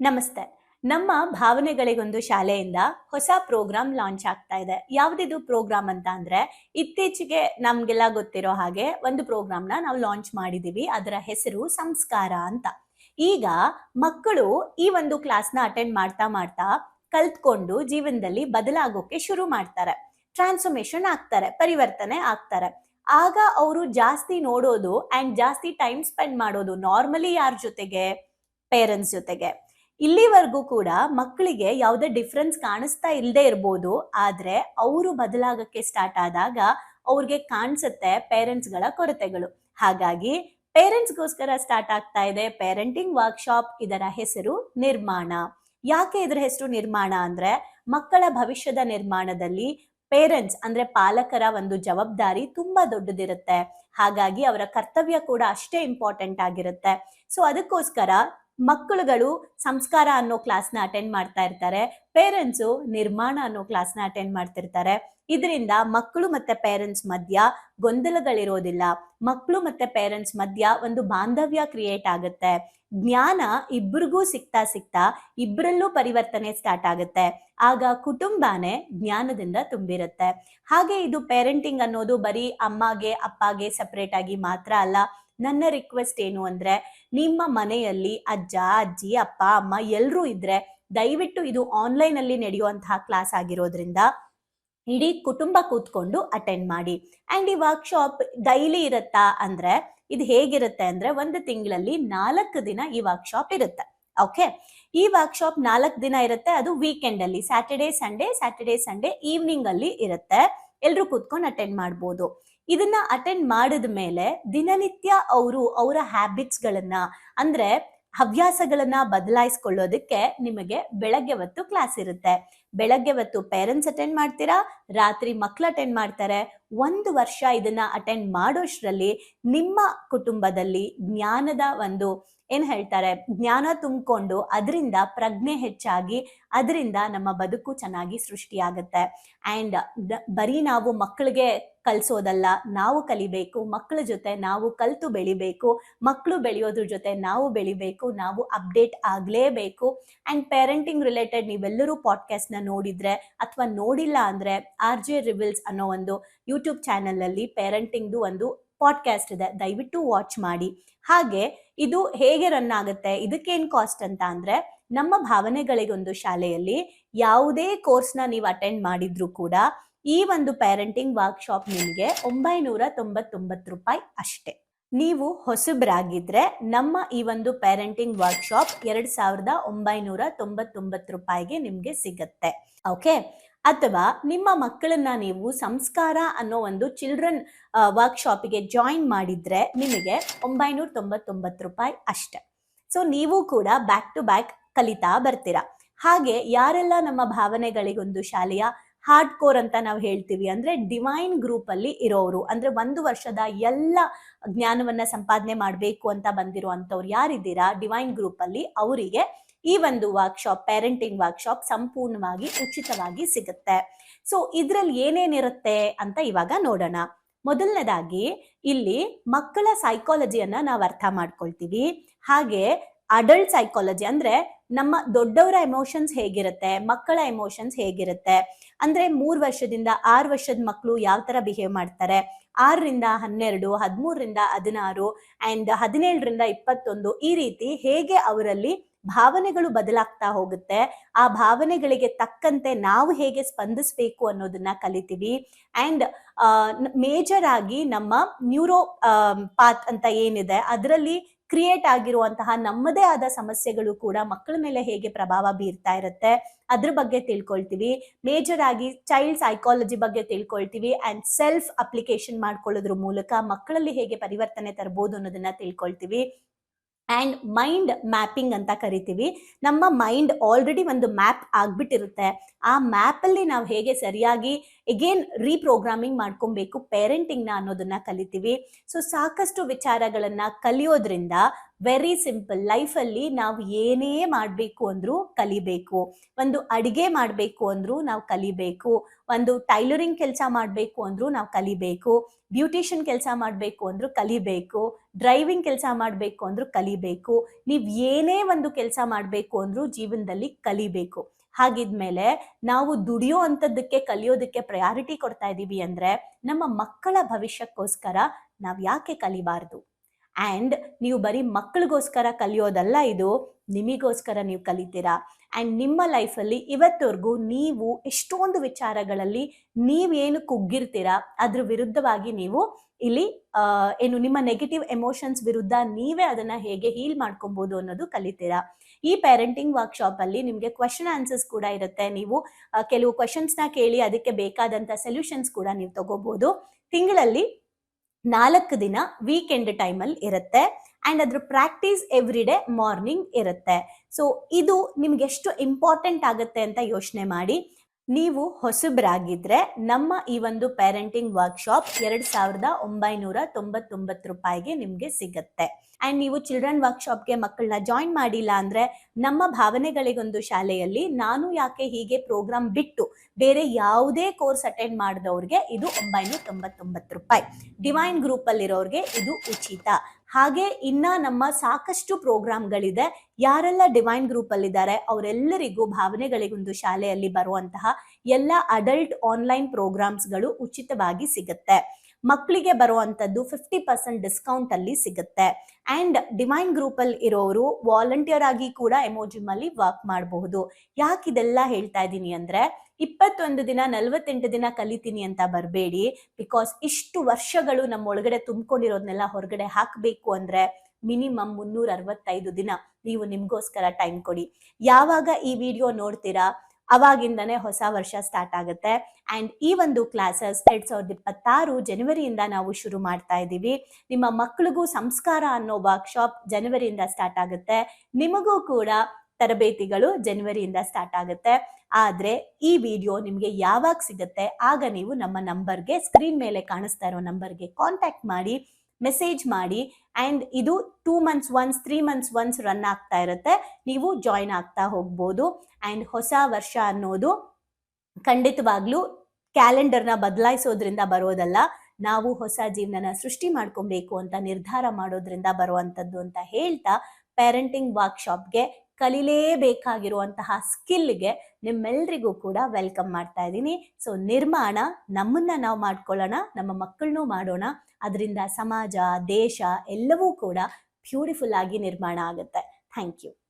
ನಮಸ್ತೆ. ನಮ್ಮ ಭಾವನೆಗಳಿಗೊಂದು ಶಾಲೆಯಿಂದ ಹೊಸ ಪ್ರೋಗ್ರಾಮ್ ಲಾಂಚ್ ಆಗ್ತಾ ಇದೆ. ಯಾವ್ದಿದು ಪ್ರೋಗ್ರಾಮ್ ಅಂತ ಅಂದ್ರೆ ಇತ್ತೀಚೆಗೆ ನಮ್ಗೆಲ್ಲ ಗೊತ್ತಿರೋ ಹಾಗೆ ಒಂದು ಪ್ರೋಗ್ರಾಮ್ನ ನಾವು ಲಾಂಚ್ ಮಾಡಿದೀವಿ. ಅದರ ಹೆಸರು ಸಂಸ್ಕಾರ ಅಂತ. ಈಗ ಮಕ್ಕಳು ಈ ಒಂದು ಕ್ಲಾಸ್ನ ಅಟೆಂಡ್ ಮಾಡ್ತಾ ಮಾಡ್ತಾ ಕಲ್ತ್ಕೊಂಡು ಜೀವನದಲ್ಲಿ ಬದಲಾಗೋಕೆ ಶುರು ಮಾಡ್ತಾರೆ. ಟ್ರಾನ್ಸ್ಫಾರ್ಮೇಶನ್ ಆಗ್ತಾರೆ, ಪರಿವರ್ತನೆ ಆಗ್ತಾರೆ. ಆಗ ಅವರು ಜಾಸ್ತಿ ನೋಡೋದು ಅಂಡ್ ಜಾಸ್ತಿ ಟೈಮ್ ಸ್ಪೆಂಡ್ ಮಾಡೋದು ನಾರ್ಮಲಿ ಯಾರ ಜೊತೆಗೆ? ಪೇರೆಂಟ್ಸ್ ಜೊತೆಗೆ. ಇಲ್ಲಿವರೆಗೂ ಕೂಡ ಮಕ್ಕಳಿಗೆ ಯಾವುದೇ ಡಿಫ್ರೆನ್ಸ್ ಕಾಣಿಸ್ತಾ ಇಲ್ಲದೆ ಇರ್ಬೋದು. ಆದರೆ ಅವರು ಬದಲಾಗಕ್ಕೆ ಸ್ಟಾರ್ಟ್ ಆದಾಗ ಅವ್ರಿಗೆ ಕಾಣಿಸುತ್ತೆ ಪೇರೆಂಟ್ಸ್ಗಳ ಕೊರತೆಗಳು. ಹಾಗಾಗಿ ಪೇರೆಂಟ್ಸ್ಗೋಸ್ಕರ ಸ್ಟಾರ್ಟ್ ಆಗ್ತಾ ಇದೆ ಪೇರೆಂಟಿಂಗ್ ವರ್ಕ್ಶಾಪ್ ಇದರ ಹೆಸರು ನಿರ್ಮಾಣ. ಯಾಕೆ ಇದರ ಹೆಸರು ನಿರ್ಮಾಣ ಅಂದ್ರೆ ಮಕ್ಕಳ ಭವಿಷ್ಯದ ನಿರ್ಮಾಣದಲ್ಲಿ ಪೇರೆಂಟ್ಸ್ ಅಂದ್ರೆ ಪಾಲಕರ ಒಂದು ಜವಾಬ್ದಾರಿ ತುಂಬಾ ದೊಡ್ಡದಿರುತ್ತೆ. ಹಾಗಾಗಿ ಅವರ ಕರ್ತವ್ಯ ಕೂಡ ಅಷ್ಟೇ ಇಂಪಾರ್ಟೆಂಟ್ ಆಗಿರುತ್ತೆ. ಸೊ ಅದಕ್ಕೋಸ್ಕರ ಮಕ್ಕಳುಗಳು ಸಂಸ್ಕಾರ ಅನ್ನೋ ಕ್ಲಾಸ್ನ ಅಟೆಂಡ್ ಮಾಡ್ತಾ ಇರ್ತಾರೆ ಪೇರೆಂಟ್ಸು ನಿರ್ಮಾಣ ಅನ್ನೋ ಕ್ಲಾಸ್ನ ಅಟೆಂಡ್ ಮಾಡ್ತಿರ್ತಾರೆ. ಇದರಿಂದ ಮಕ್ಕಳು ಮತ್ತೆ ಪೇರೆಂಟ್ಸ್ ಮಧ್ಯ ಗೊಂದಲಗಳಿರೋದಿಲ್ಲ. ಮಕ್ಕಳು ಮತ್ತೆ ಪೇರೆಂಟ್ಸ್ ಮಧ್ಯ ಒಂದು ಬಾಂಧವ್ಯ ಕ್ರಿಯೇಟ್ ಆಗುತ್ತೆ. ಜ್ಞಾನ ಇಬ್ಬರಿಗೂ ಸಿಗ್ತಾ ಸಿಗ್ತಾ ಇಬ್ಬರಲ್ಲೂ ಪರಿವರ್ತನೆ ಸ್ಟಾರ್ಟ್ ಆಗುತ್ತೆ. ಆಗ ಕುಟುಂಬನೇ ಜ್ಞಾನದಿಂದ ತುಂಬಿರುತ್ತೆ. ಹಾಗೆ ಇದು ಪೇರೆಂಟಿಂಗ್ ಅನ್ನೋದು ಬರೀ ಅಮ್ಮಗೆ, ಅಪ್ಪಗೆ ಸಪ್ರೇಟ್ ಆಗಿ ಮಾತ್ರ ಅಲ್ಲ ನನ್ನ ರಿಕ್ವೆಸ್ಟ್ ಏನು ಅಂದ್ರೆ, ನಿಮ್ಮ ಮನೆಯಲ್ಲಿ ಅಜ್ಜ, ಅಜ್ಜಿ, ಅಪ್ಪ, ಅಮ್ಮ ಎಲ್ಲರೂ ಇದ್ರೆ ದಯವಿಟ್ಟು ಇದು ಆನ್ಲೈನ್ ಅಲ್ಲಿ ನಡೆಯುವಂತಹ ಕ್ಲಾಸ್ ಆಗಿರೋದ್ರಿಂದ ಇಡೀ ಕುಟುಂಬ ಕೂತ್ಕೊಂಡು ಅಟೆಂಡ್ ಮಾಡಿ. ಅಂಡ್ ಈ ವರ್ಕ್ಶಾಪ್ ಡೈಲಿ ಇರುತ್ತಾ ಅಂದ್ರೆ, ಇದು ಹೇಗಿರುತ್ತೆ ಅಂದ್ರೆ ಒಂದು ತಿಂಗಳಲ್ಲಿ ನಾಲ್ಕು ದಿನ ಈ ವರ್ಕ್ಶಾಪ್ ಇರುತ್ತೆ. ಓಕೆ ಈ ವರ್ಕ್ಶಾಪ್ ನಾಲ್ಕು ದಿನ ಇರುತ್ತೆ, ಅದು ವೀಕೆಂಡ್ ಅಲ್ಲಿ Saturday Sunday Saturday Sunday evening ಅಲ್ಲಿ ಇರುತ್ತೆ. ಎಲ್ರು ಕೂತ್ಕೊಂಡು ಅಟೆಂಡ್ ಮಾಡ್ಬೋದು. ಇದನ್ನ ಅಟೆಂಡ್ ಮಾಡಿದ ಮೇಲೆ ದಿನನಿತ್ಯ ಅವರು ಅವರ ಹ್ಯಾಬಿಟ್ಸ್ ಗಳನ್ನ, ಅಂದ್ರೆ ಹವ್ಯಾಸಗಳನ್ನ ಬದಲಾಯಿಸ್ಕೊಳ್ಳೋದಕ್ಕೆ ನಿಮಗೆ ಬೆಳಗ್ಗೆ ಹೊತ್ತು ಕ್ಲಾಸ್ ಇರುತ್ತೆ. ಬೆಳಗ್ಗೆ ಹೊತ್ತು ಪೇರೆಂಟ್ಸ್ ಅಟೆಂಡ್ ಮಾಡ್ತೀರಾ? ರಾತ್ರಿ ಮಕ್ಳು ಅಟೆಂಡ್ ಮಾಡ್ತಾರೆ? ಒಂದು ವರ್ಷ ಇದನ್ನ ಅಟೆಂಡ್ ಮಾಡೋಷ್ಟರಲ್ಲಿ ನಿಮ್ಮ ಕುಟುಂಬದಲ್ಲಿ ಜ್ಞಾನದ ಒಂದು, ಏನ್ ಹೇಳ್ತಾರೆ, ಜ್ಞಾನ ತುಂಬಿಕೊಂಡು ಅದರಿಂದ ಪ್ರಜ್ಞೆ ಹೆಚ್ಚಾಗಿ ಅದರಿಂದ ನಮ್ಮ ಬದುಕು ಚೆನ್ನಾಗಿ ಸೃಷ್ಟಿಯಾಗುತ್ತೆ. ಅಂಡ್ ಬರೀ ನಾವು ಮಕ್ಕಳಿಗೆ ಕಲಿಸೋದಲ್ಲ, ನಾವು ಕಲಿಬೇಕು ಮಕ್ಕಳ ಜೊತೆ ನಾವು ಕಲ್ತು ಬೆಳಿಬೇಕು ಮಕ್ಕಳು ಬೆಳೆಯೋದ್ರ ಜೊತೆ ನಾವು ಬೆಳಿಬೇಕು, ನಾವು ಅಪ್ಡೇಟ್ ಆಗಲೇಬೇಕು. ಅಂಡ್ ಪೇರೆಂಟಿಂಗ್ ರಿಲೇಟೆಡ್ ನೀವೆಲ್ಲರೂ ಪಾಡ್ಕಾಸ್ಟ್ನ ನೋಡಿದ್ರೆ ಅಥವಾ ನೋಡಿಲ್ಲ ಅಂದ್ರೆ ಆರ್ ಜೆ ರಿವಿಲ್ಸ್ ಅನ್ನೋ ಒಂದು ಯೂಟ್ಯೂಬ್ ಚಾನೆಲ್ ಅಲ್ಲಿ ಪೇರೆಂಟಿಂಗ್ದು ಒಂದು ಪಾಡ್ಕಾಸ್ಟ್ ಇದೆ. ದಯವಿಟ್ಟು ವಾಚ್ ಮಾಡಿ. ಹಾಗೆ ಇದು ಹೇಗೆ ರನ್ ಆಗುತ್ತೆ, ಇದಕ್ಕೇನು ಕಾಸ್ಟ್ ಅಂತ ಅಂದ್ರೆ ನಮ್ಮ ಭಾವನೆಗಳಿಗೊಂದು ಶಾಲೆಯಲ್ಲಿ ಯಾವುದೇ ಕೋರ್ಸ್ನ ನೀವು ಅಟೆಂಡ್ ಮಾಡಿದ್ರು ಕೂಡ ಈ ಒಂದು ಪೇರೆಂಟಿಂಗ್ ವರ್ಕ್ಶಾಪ್ ನಿಮಗೆ ಒಂಬೈನೂರ ತೊಂಬತ್ತೊಂಬತ್ತು ರೂಪಾಯಿ ಅಷ್ಟೇ. ನೀವು ಹೊಸಬ್ರಾಗಿದ್ರೆ ನಮ್ಮ ಈ ಒಂದು ಪೇರೆಂಟಿಂಗ್ ವರ್ಕ್ಶಾಪ್ ಎರಡ್ ಸಾವಿರದ ಒಂಬೈನೂರ ತೊಂಬತ್ತೊಂಬತ್ತು ರೂಪಾಯಿಗೆ ನಿಮ್ಗೆ ಸಿಗತ್ತೆ. ಓಕೆ ಅಥವಾ ನಿಮ್ಮ ಮಕ್ಕಳನ್ನ ನೀವು ಸಂಸ್ಕಾರ ಅನ್ನೋ ಒಂದು ಚಿಲ್ಡ್ರನ್ ವರ್ಕ್ಶಾಪಿಗೆ ಜಾಯಿನ್ ಮಾಡಿದ್ರೆ ನಿಮಗೆ ಒಂಬೈನೂರ ತೊಂಬತ್ತೊಂಬತ್ತು ರೂಪಾಯಿ ಅಷ್ಟೆ. ಸೊ ನೀವು ಕೂಡ ಬ್ಯಾಕ್ ಟು ಬ್ಯಾಕ್ ಕಲಿತಾ ಬರ್ತೀರಾ. ಹಾಗೆ ಯಾರೆಲ್ಲ ನಮ್ಮ ಭಾವನೆಗಳಿಗೊಂದು ಶಾಲೆಯ ಹಾರ್ಡ್ ಕೋರ್ ಅಂತ ನಾವು ಹೇಳ್ತೀವಿ. ಅಂದ್ರೆ ಡಿವೈನ್ ಗ್ರೂಪ್ ಅಲ್ಲಿ ಇರೋರು ಅಂದ್ರೆ ಒಂದು ವರ್ಷದ ಎಲ್ಲ ಜ್ಞಾನವನ್ನ ಸಂಪಾದನೆ ಮಾಡಬೇಕು ಅಂತ ಬಂದಿರುವಂತವ್ರು ಯಾರಿದ್ದೀರಾ? ಡಿವೈನ್ ಗ್ರೂಪ್ ಅಲ್ಲಿ ಅವರಿಗೆ ಈ ಒಂದು ವರ್ಕ್ಶಾಪ್ ಪೇರೆಂಟಿಂಗ್ ವರ್ಕ್ಶಾಪ್ ಸಂಪೂರ್ಣವಾಗಿ ಉಚಿತವಾಗಿ ಸಿಗುತ್ತೆ. ಸೊ ಇದ್ರಲ್ಲಿ ಏನೇನಿರುತ್ತೆ ಅಂತ ಇವಾಗ ನೋಡೋಣ. ಮೊದಲನೇದಾಗಿ ಇಲ್ಲಿ ಮಕ್ಕಳ ಸೈಕಾಲಜಿಯನ್ನ ನಾವು ಅರ್ಥ ಮಾಡ್ಕೊಳ್ತೀವಿ. ಹಾಗೆ ಅಡಲ್ಟ್ ಸೈಕಾಲಜಿ ಅಂದ್ರೆ ನಮ್ಮ ದೊಡ್ಡವರ ಎಮೋಷನ್ಸ್ ಹೇಗಿರುತ್ತೆ, ಮಕ್ಕಳ ಎಮೋಷನ್ಸ್ ಹೇಗಿರುತ್ತೆ, ಅಂದ್ರೆ ಮೂರ್ ವರ್ಷದಿಂದ ಆರು ವರ್ಷದ ಮಕ್ಕಳು ಯಾವ ತರ ಬಿಹೇವ್ ಮಾಡ್ತಾರೆ, ಆರರಿಂದ ಹನ್ನೆರಡು, ಹದಿಮೂರರಿಂದ ಹದಿನಾರು ಅಂಡ್ ಹದಿನೇಳರಿಂದ ಇಪ್ಪತ್ತೊಂದು ಈ ರೀತಿ ಹೇಗೆ ಅವರಲ್ಲಿ ಭಾವನೆಗಳು ಬದಲಾಗ್ತಾ ಹೋಗುತ್ತೆ, ಆ ಭಾವನೆಗಳಿಗೆ ತಕ್ಕಂತೆ ನಾವು ಹೇಗೆ ಸ್ಪಂದಿಸಬೇಕು ಅನ್ನೋದನ್ನ ಕಲಿತೀವಿ ಅಂಡ್ ಮೇಜರ್ ಆಗಿ ನಮ್ಮ ನ್ಯೂರೋ ಪಾತ್ ಅಂತ ಏನಿದೆ, ಅದರಲ್ಲಿ ಕ್ರಿಯೇಟ್ ಆಗಿರುವಂತಹ ನಮ್ಮದೇ ಆದ ಸಮಸ್ಯೆಗಳು ಕೂಡ ಮಕ್ಕಳ ಮೇಲೆ ಹೇಗೆ ಪ್ರಭಾವ ಬೀರ್ತಾ ಇರುತ್ತೆ ಅದ್ರ ಬಗ್ಗೆ ತಿಳ್ಕೊಳ್ತೀವಿ. ಮೇಜರ್ ಆಗಿ ಚೈಲ್ಡ್ ಸೈಕಾಲಜಿ ಬಗ್ಗೆ ತಿಳ್ಕೊಳ್ತೀವಿ ಅಂಡ್ ಸೆಲ್ಫ್ ಅಪ್ಲಿಕೇಶನ್ ಮಾಡ್ಕೊಳ್ಳೋದ್ರ ಮೂಲಕ ಮಕ್ಕಳಲ್ಲಿ ಹೇಗೆ ಪರಿವರ್ತನೆ ತರಬಹುದು ಅನ್ನೋದನ್ನ ತಿಳ್ಕೊಳ್ತೀವಿ. ಅಂಡ್ ಮೈಂಡ್ ಮ್ಯಾಪಿಂಗ್ ಅಂತ ಕರಿತೀವಿ. ನಮ್ಮ ಮೈಂಡ್ ಆಲ್ರೆಡಿ ಒಂದು ಮ್ಯಾಪ್ ಆಗ್ಬಿಟ್ಟಿರುತ್ತೆ. ಆ ಮ್ಯಾಪಲ್ಲಿ ನಾವು ಹೇಗೆ ಸರಿಯಾಗಿ ಎಗೇನ್ ರೀಪ್ರೋಗ್ರಾಮಿಂಗ್ ಮಾಡ್ಕೊಬೇಕು ಪೇರೆಂಟಿಂಗ್ನ ಅನ್ನೋದನ್ನ ಕಲಿತೀವಿ. ಸೊ ಸಾಕಷ್ಟು ವಿಚಾರಗಳನ್ನು ಕಲಿಯೋದ್ರಿಂದ ವೆರಿ ಸಿಂಪಲ್ ಲೈಫಲ್ಲಿ ನಾವು ಏನೇ ಮಾಡಬೇಕು ಅಂದರೂ ಕಲಿಬೇಕು. ಒಂದು ಅಡಿಗೆ ಮಾಡಬೇಕು ಅಂದರೂ ನಾವು ಕಲಿಬೇಕು. ಒಂದು ಟೈಲರಿಂಗ್ ಕೆಲಸ ಮಾಡಬೇಕು ಅಂದರೂ ನಾವು ಕಲಿಬೇಕು. ಬ್ಯೂಟಿಷಿಯನ್ ಕೆಲಸ ಮಾಡಬೇಕು ಅಂದರೂ ಕಲಿಬೇಕು. ಡ್ರೈವಿಂಗ್ ಕೆಲಸ ಮಾಡಬೇಕು ಅಂದರೂ ಕಲಿಬೇಕು. ನೀವು ಏನೇ ಒಂದು ಕೆಲಸ ಮಾಡಬೇಕು ಅಂದರೂ ಜೀವನದಲ್ಲಿ ಕಲಿಬೇಕು. ಹಾಗಿದ್ಮೇಲೆ ನಾವು ದುಡಿಯೋ ಅಂಥದ್ದಕ್ಕೆ, ಕಲಿಯೋದಕ್ಕೆ ಪ್ರಯಾರಿಟಿ ಕೊಡ್ತಾ ಇದ್ದೀವಿ ಅಂದರೆ ನಮ್ಮ ಮಕ್ಕಳ ಭವಿಷ್ಯಕ್ಕೋಸ್ಕರ ನಾವು ಯಾಕೆ ಕಲಿಬಾರ್ದು? ಆ್ಯಂಡ್ ನೀವು ಬರೀ ಮಕ್ಕಳಿಗೋಸ್ಕರ ಕಲಿಯೋದಲ್ಲ ಇದು, ನಿಮಗೋಸ್ಕರ ನೀವು ಕಲಿತೀರಾ? ಆ್ಯಂಡ್ ನಿಮ್ಮ ಲೈಫಲ್ಲಿ ಇವತ್ತವರೆಗೂ ನೀವು ಎಷ್ಟೊಂದು ವಿಚಾರಗಳಲ್ಲಿ ನೀವೇನು ಕುಗ್ಗಿರ್ತೀರಾ? ಅದ್ರ ವಿರುದ್ಧವಾಗಿ ನೀವು ಇಲ್ಲಿ ಏನು ನಿಮ್ಮ ನೆಗೆಟಿವ್ ಎಮೋಷನ್ಸ್ ವಿರುದ್ಧ ನೀವೇ ಅದನ್ನ ಹೇಗೆ ಹೀಲ್ ಮಾಡ್ಕೊಬೋದು ಅನ್ನೋದು ಕಲಿತೀರಾ? ಈ ಪೇರೆಂಟಿಂಗ್ ವರ್ಕ್ಶಾಪ್ ಅಲ್ಲಿ ನಿಮಗೆ ಕ್ವಶನ್ ಆನ್ಸರ್ಸ್ ಕೂಡ ಇರುತ್ತೆ. ನೀವು ಕೆಲವು ಕ್ವಶನ್ಸ್ನ ಕೇಳಿ ಅದಕ್ಕೆ ಬೇಕಾದಂಥ ಸೊಲ್ಯೂಷನ್ಸ್ ಕೂಡ ನೀವು ತಗೋಬಹುದು ತಿಂಗಳಲ್ಲಿ ನಾಲ್ಕು ದಿನ ವೀಕೆಂಡ್ ಟೈಮಲ್ಲಿ ಇರುತ್ತೆ. ಆ್ಯಂಡ್ ಅದ್ರ ಪ್ರಾಕ್ಟೀಸ್ ಎವ್ರಿ ಡೇ ಮಾರ್ನಿಂಗ್ ಇರುತ್ತೆ. ಸೊ ಇದು ನಿಮ್ಗೆ ಎಷ್ಟು ಇಂಪಾರ್ಟೆಂಟ್ ಆಗುತ್ತೆ ಅಂತ ಯೋಚನೆ ಮಾಡಿ. ನೀವು ಹೊಸಬ್ರಾಗಿದ್ರೆ ನಮ್ಮ ಈ ಒಂದು ಪೇರೆಂಟಿಂಗ್ ವರ್ಕ್ಶಾಪ್ ಎರಡು ಸಾವಿರದ ಒಂಬೈನೂರ ತೊಂಬತ್ತೊಂಬತ್ತು ರೂಪಾಯಿಗೆ ನಿಮಗೆ ಸಿಗುತ್ತೆ. ಆ್ಯಂಡ್ ನೀವು ಚಿಲ್ಡ್ರನ್ ವರ್ಕ್ಶಾಪ್ಗೆ ಮಕ್ಕಳನ್ನ ಜಾಯಿನ್ ಮಾಡಿಲ್ಲ ಅಂದರೆ ನಮ್ಮ ಭಾವನೆಗಳಿಗೊಂದು ಶಾಲೆಯಲ್ಲಿ ನಾನು ಯಾಕೆ ಹೀಗೆ ಪ್ರೋಗ್ರಾಮ್ ಬಿಟ್ಟು ಬೇರೆ ಯಾವುದೇ ಕೋರ್ಸ್ ಅಟೆಂಡ್ ಮಾಡಿದವ್ರಿಗೆ ಇದು ಒಂಬೈನೂರ ತೊಂಬತ್ತೊಂಬತ್ತು ರೂಪಾಯಿ. ಡಿವೈನ್ ಗ್ರೂಪಲ್ಲಿರೋರಿಗೆ ಇದು ಉಚಿತ. ಹಾಗೆ ಇನ್ನ ನಮ್ಮ ಸಾಕಷ್ಟು ಪ್ರೋಗ್ರಾಮ್ಗಳಿದೆ. ಯಾರೆಲ್ಲ ಡಿವೈನ್ ಗ್ರೂಪ್ ಅಲ್ಲಿ ಇದ್ದಾರೆ ಅವರೆಲ್ಲರಿಗೂ ಭಾವನೆಗಳಿಗೊಂದು ಶಾಲೆಯಲ್ಲಿ ಬರುವಂತಹ ಎಲ್ಲ ಅಡಲ್ಟ್ ಆನ್ಲೈನ್ ಪ್ರೋಗ್ರಾಮ್ಸ್ಗಳು ಉಚಿತವಾಗಿ ಸಿಗುತ್ತೆ. ಮಕ್ಕಳಿಗೆ ಬರುವಂಥದ್ದು ಫಿಫ್ಟಿ ಪರ್ಸೆಂಟ್ ಡಿಸ್ಕೌಂಟ್ ಅಲ್ಲಿ ಸಿಗುತ್ತೆ. ಅಂಡ್ ಡಿವೈನ್ ಗ್ರೂಪ್ ಅಲ್ಲಿ ಇರೋರು ವಾಲಂಟಿಯರ್ ಆಗಿ ಕೂಡ ಎಮೋಜಿಮ್ ಅಲ್ಲಿ ವರ್ಕ್ ಮಾಡಬಹುದು. ಯಾಕೆ ಇದೆಲ್ಲ ಹೇಳ್ತಾ ಇದ್ದೀನಿ ಅಂದ್ರೆ ಇಪ್ಪತ್ತೊಂದು ದಿನ, ನಲವತ್ತೆಂಟು ದಿನ ಕಲಿತೀನಿ ಅಂತ ಬರಬೇಡಿ. ಬಿಕಾಸ್ ಇಷ್ಟು ವರ್ಷಗಳು ನಮ್ಮ ಒಳಗಡೆ ತುಂಬಿಕೊಂಡಿರೋದನ್ನೆಲ್ಲ ಹೊರಗಡೆ ಹಾಕಬೇಕು ಅಂದ್ರೆ ಮಿನಿಮಮ್ ಮುನ್ನೂರ ಅರವತ್ತೈದು ದಿನ ನೀವು ನಿಮಗೋಸ್ಕರ ಟೈಮ್ ಕೊಡಿ. ಯಾವಾಗ ಈ ವಿಡಿಯೋ ನೋಡ್ತೀರಾ? ಅವಾಗಿಂದನೇ ಹೊಸ ವರ್ಷ ಸ್ಟಾರ್ಟ್ ಆಗುತ್ತೆ. ಆ್ಯಂಡ್ ಈ ಒಂದು ಕ್ಲಾಸಸ್ ಎರಡ್ ಸಾವಿರದ ಇಪ್ಪತ್ತಾರು ಜನವರಿಯಿಂದ ನಾವು ಶುರು ಮಾಡ್ತಾ ಇದ್ದೀವಿ. ನಿಮ್ಮ ಮಕ್ಕಳಿಗೂ ಸಂಸ್ಕಾರ ಅನ್ನೋ ವರ್ಕ್ಶಾಪ್ ಜನವರಿಯಿಂದ ಸ್ಟಾರ್ಟ್ ಆಗುತ್ತೆ. ನಿಮಗೂ ಕೂಡ ತರಬೇತಿಗಳು ಜನವರಿಯಿಂದ ಸ್ಟಾರ್ಟ್ ಆಗುತ್ತೆ. ಆದರೆ ಈ ವಿಡಿಯೋ ನಿಮಗೆ ಯಾವಾಗ ಸಿಗುತ್ತೆ, ಆಗ ನೀವು ನಮ್ಮ ನಂಬರ್ಗೆ ಸ್ಕ್ರೀನ್ ಮೇಲೆ ಕಾಣಿಸ್ತಾ ಇರೋ ನಂಬರ್ಗೆ ಕಾಂಟ್ಯಾಕ್ಟ್ ಮಾಡಿ ಮೆಸೇಜ್ ಮಾಡಿ ಆ್ಯಂಡ್ ಇದು two months once three months once run ಆಗ್ತಾ ಇರುತ್ತೆ. ನೀವು ಜಾಯಿನ್ ಆಗ್ತಾ ಹೋಗ್ಬೋದು. ಆ್ಯಂಡ್ ಹೊಸ ವರ್ಷ ಅನ್ನೋದು ಖಂಡಿತವಾಗ್ಲೂ ಕ್ಯಾಲೆಂಡರ್ನ ಬದಲಾಯಿಸೋದ್ರಿಂದ ಬರೋದಲ್ಲ, ನಾವು ಹೊಸ ಜೀವನನ ಸೃಷ್ಟಿ ಮಾಡ್ಕೊಬೇಕು ಅಂತ ನಿರ್ಧಾರ ಮಾಡೋದ್ರಿಂದ ಬರುವಂಥದ್ದು ಅಂತ ಹೇಳ್ತಾ ಪೇರೆಂಟಿಂಗ್ ವರ್ಕ್ಶಾಪ್ಗೆ ಕಲಿಲೇಬೇಕಾಗಿರುವಂತಹ ಸ್ಕಿಲ್ಗೆ ನಿಮ್ಮೆಲ್ರಿಗೂ ಕೂಡ ವೆಲ್ಕಮ್ ಮಾಡ್ತಾ ಇದ್ದೀನಿ. ಸೊ, ನಿರ್ಮಾಣ ನಮ್ಮನ್ನ ನಾವು ಮಾಡ್ಕೊಳ್ಳೋಣ, ನಮ್ಮ ಮಕ್ಕಳನ್ನೂ ಮಾಡೋಣ. ಅದರಿಂದ ಸಮಾಜ, ದೇಶ ಎಲ್ಲವೂ ಕೂಡ ಬ್ಯೂಟಿಫುಲ್ ಆಗಿ ನಿರ್ಮಾಣ ಆಗುತ್ತೆ. Thank you.